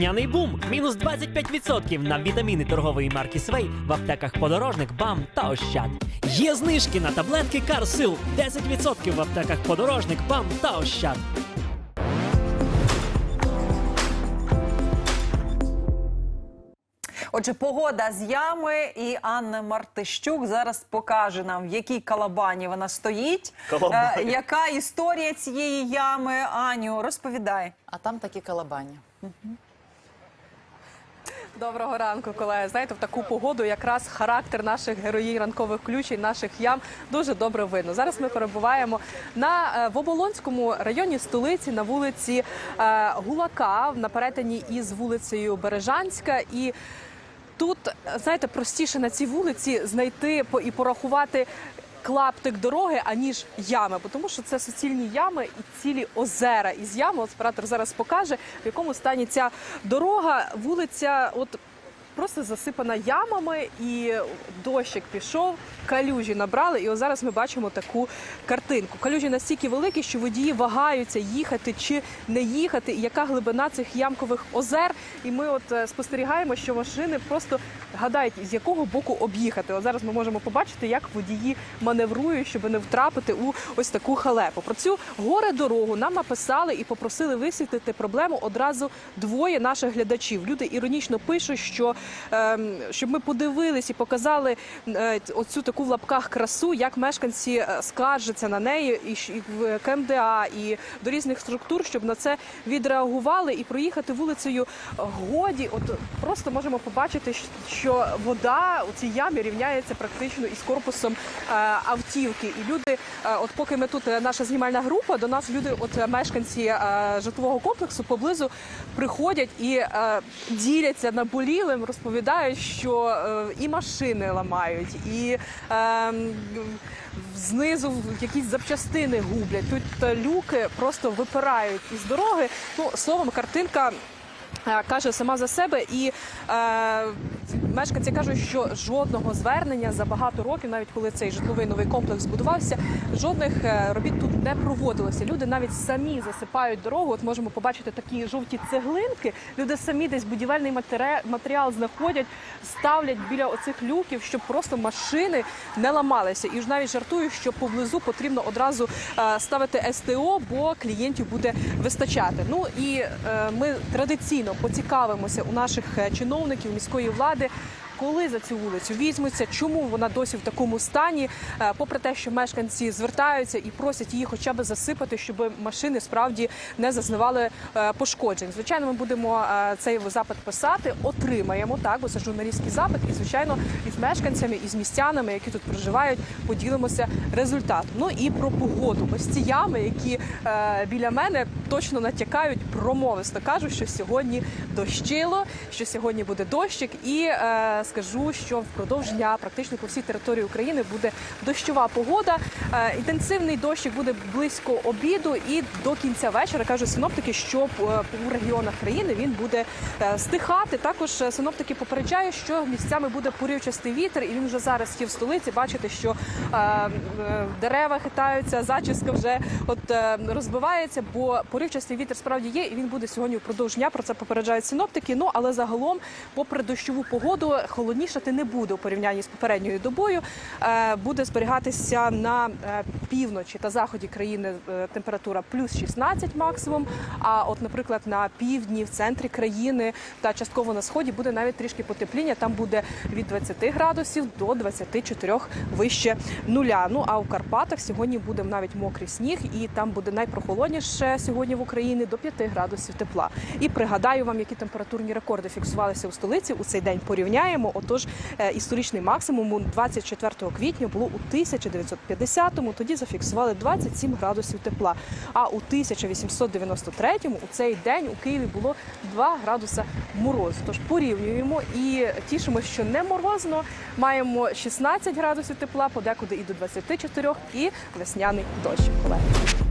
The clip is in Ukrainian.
Няний бум мінус 25% на вітаміни торгової марки Свей в аптеках Подорожник, БАМ та Ощад. Є знижки на таблетки Карсил 10% в аптеках Подорожник, БАМ та Ощад. Отже, погода з ями і Анна Мартищук зараз покаже нам, в якій калабані вона стоїть. Калабані. Е, яка історія цієї ями? Аню, розповідай. А там такі калабані. Доброго ранку, колеги. Знаєте, в таку погоду якраз характер наших героїв ранкових включень, наших ям дуже добре видно. Зараз ми перебуваємо на е, в Оболонському районі столиці на вулиці е, Гулака на перетині із вулицею Бережанська і. Тут, знаєте, простіше на цій вулиці знайти і порахувати клаптик дороги, аніж ями, тому що це суцільні ями і цілі озера із ями. Оператор зараз покаже, в якому стані ця дорога, вулиця, от. Просто засипана ямами, і дощик пішов, калюжі набрали. І ось зараз ми бачимо таку картинку. Калюжі настільки великі, що водії вагаються їхати чи не їхати, і яка глибина цих ямкових озер. І ми от е, спостерігаємо, що машини просто гадають, з якого боку об'їхати. От зараз ми можемо побачити, як водії маневрують, щоб не втрапити у ось таку халепу. Про цю горе дорогу нам написали і попросили висвітлити проблему одразу двоє наших глядачів. Люди іронічно пишуть, що щоб ми подивились і показали е, оцю таку в лапках красу, як мешканці е, скаржаться на неї і, в КМДА, і до різних структур, щоб на це відреагували і проїхати вулицею годі. От просто можемо побачити, що вода у цій ямі рівняється практично із корпусом е, автівки. І люди, от поки ми тут наша знімальна група, до нас люди, от мешканці житлового комплексу, поблизу приходять і діляться наболілим, розповідають, що е, і машини ламають, і е, знизу якісь запчастини гублять. Тут е, люки просто випирають із дороги. Ну словом, картинка. Е, Каже сама за себе, і е, мешканці кажуть, що жодного звернення за багато років, навіть коли цей житловий новий комплекс збудувався, жодних е, робіт тут не проводилося. Люди навіть самі засипають дорогу. От можемо побачити такі жовті цеглинки. Люди самі десь будівельний матеріал знаходять, ставлять біля оцих люків, щоб просто машини не ламалися. І ж навіть жартую, що поблизу потрібно одразу е, ставити СТО, бо клієнтів буде вистачати. Ну і е, ми традиційно поцікавимося у наших е, чиновників міської влади. Коли за цю вулицю візьмуться, чому вона досі в такому стані? Е, Попри те, що мешканці звертаються і просять її хоча б засипати, щоб машини справді не зазнавали е, пошкоджень. Звичайно, ми будемо е, цей запит писати, отримаємо так, бо це журналістський запит. І звичайно, із мешканцями, і з містянами, які тут проживають, поділимося результатом. Ну і про погоду. Ось які біля мене точно натякають промовисто. кажуть, що сьогодні дощило, що сьогодні буде дощик, і скажу, що впродовж дня практично по всій території України буде дощова погода. Е, інтенсивний дощик буде близько обіду і до кінця вечора кажуть синоптики, що е, у регіонах країни він буде е, стихати. Також синоптики попереджають, що місцями буде поривчастий вітер, і він вже зараз є в столиці. Бачите, що дерева хитаються, зачіска вже от розбивається, бо поривчастий вітер справді є, і він буде сьогодні впродовж дня. Про це попереджають синоптики. Ну але загалом, попри дощову погоду, холоднішати не буде у порівнянні з попередньою добою. Е, Буде зберігатися на е, півночі та заході країни е, температура плюс 16 максимум. А от, наприклад, на півдні, в центрі країни та частково на сході буде навіть трішки потепління. Там буде від 20 градусів до 24 вище нуля. Ну а у Карпатах сьогодні буде навіть мокрий сніг, і там буде найпрохолодніше сьогодні в Україні до 5 градусів тепла. І пригадаю вам, які температурні рекорди фіксувалися у столиці у цей день. Порівняємо. Отож, е, історичний максимум 24 квітня було у 1950-му. Тоді зафіксували 27 градусів тепла. А у 1893-му у цей день у Києві було 2 градуса морозу. Тож порівнюємо і тішимося, що не морозно. Маємо 16 градусів тепла, подекуди і до 24, і весняний дощ. Колеги.